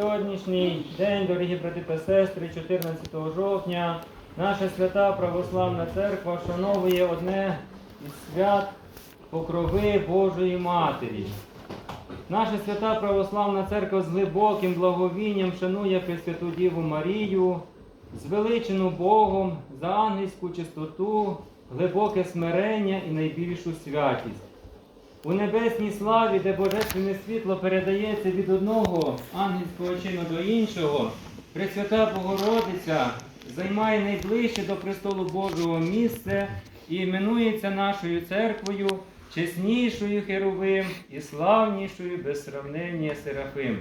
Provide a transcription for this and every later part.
сьогоднішній день, дорогі брати та сестри, 14 жовтня, наша свята Православна Церква вшановує одне із свят Покрови Божої Матері. Наша свята Православна Церква з глибоким благовінням шанує Пресвяту Діву Марію, звеличену Богом за ангельську чистоту, глибоке смирення і найбільшу святість. У небесній славі, де божественне світло передається від одного ангельського чину до іншого, Пресвята Богородиця займає найближче до престолу Божого місце і іменується нашою церквою чеснішою Херовим і славнішою без сравнення Серафим.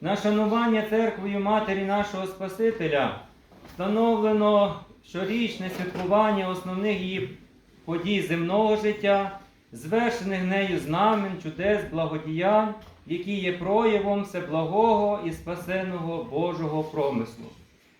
На шанування церквою Матері нашого Спасителя встановлено щорічне святкування основних її подій земного життя, звершених нею знамен, чудес, благодіянь, які є проявом всеблагого і спасеного Божого промислу.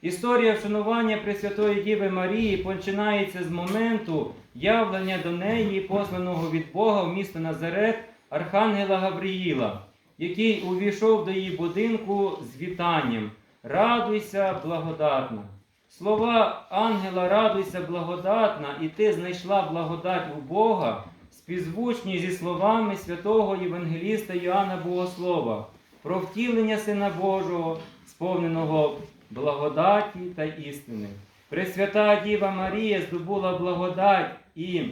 Історія вшанування Пресвятої Діви Марії починається з моменту явлення до неї, посланого від Бога в місто Назарет Архангела Гавриїла, який увійшов до її будинку з вітанням. Радуйся, благодатна. Слова ангела радуйся, благодатна, і ти знайшла благодать у Бога, співзвучні зі словами святого Євангеліста Йоанна Богослова про втілення Сина Божого, сповненого благодаті та істини. Пресвята Діва Марія здобула благодать і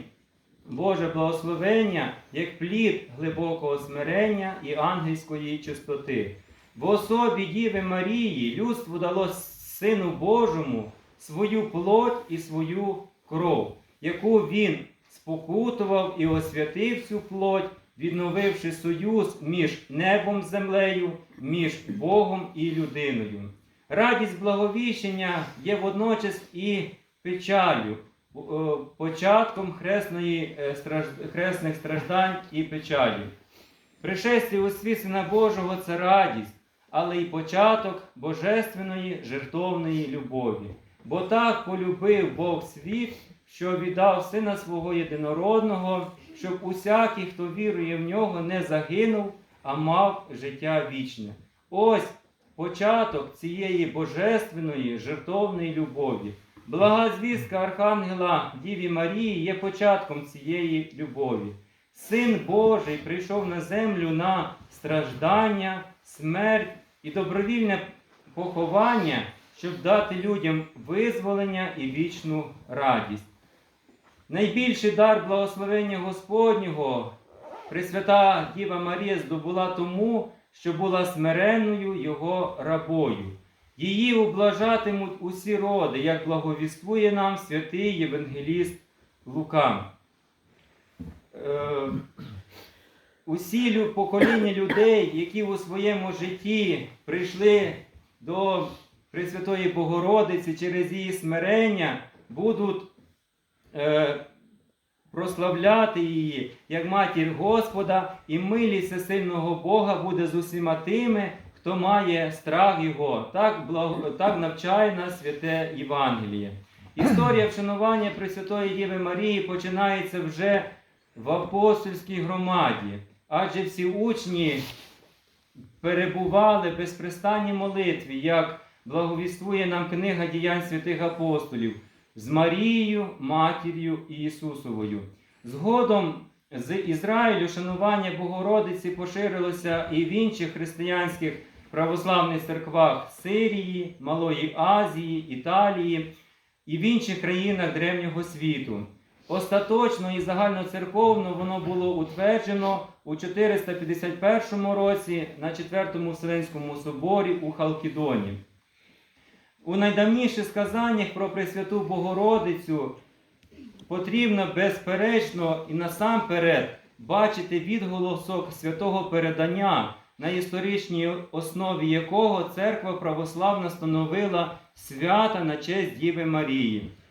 Боже благословення як плід глибокого смирення і ангельської чистоти. В особі Діви Марії людству дало Сину Божому свою плоть і свою кров, яку він спокутував і освятив цю плоть, відновивши союз між небом землею, між Богом і людиною. Радість благовіщення є водночас і печалю, е, початком хресної, е, хресних страждань і печалі. Пришестя у світ Сина Божого це радість, але й початок божественної жертовної любові. Бо так полюбив Бог світ, що віддав Сина свого єдинородного, щоб усякий, хто вірує в нього, не загинув, а мав життя вічне. Ось початок цієї божественної жертовної любові. Блага звістка Архангела Діві Марії є початком цієї любові. Син Божий прийшов на землю на страждання, смерть і добровільне поховання, щоб дати людям визволення і вічну радість. Найбільший дар благословення Господнього Пресвята Діва Марія здобула тому, що була смиренною його рабою. Її ублажатимуть усі роди, як благовіствує нам святий Євангеліст Лука. Е, усі покоління людей, які у своєму житті прийшли до Пресвятої Богородиці через її смирення, будуть е, прославляти її як матір Господа, і милість всесильного Бога буде з усіма тими, хто має страх Його. Так, благо, так навчає нас святе Євангеліє. Історія вшанування Пресвятої Діви Марії починається вже в апостольській громаді, адже всі учні перебували в безпрестанній молитві, як благовіствує нам книга діянь святих апостолів з Марією, матір'ю Ісусовою. Згодом з Ізраїлю шанування Богородиці поширилося і в інших християнських православних церквах Сирії, Малої Азії, Італії і в інших країнах древнього світу. Остаточно і загальноцерковно воно було утверджено у 451 році на Четвертому Вселенському соборі у Халкідоні. У найдавніших сказаннях про Пресвяту Богородицю потрібно безперечно і насамперед бачити відголосок святого передання, на історичній основі якого церква православна становила свята на честь Діви Марії.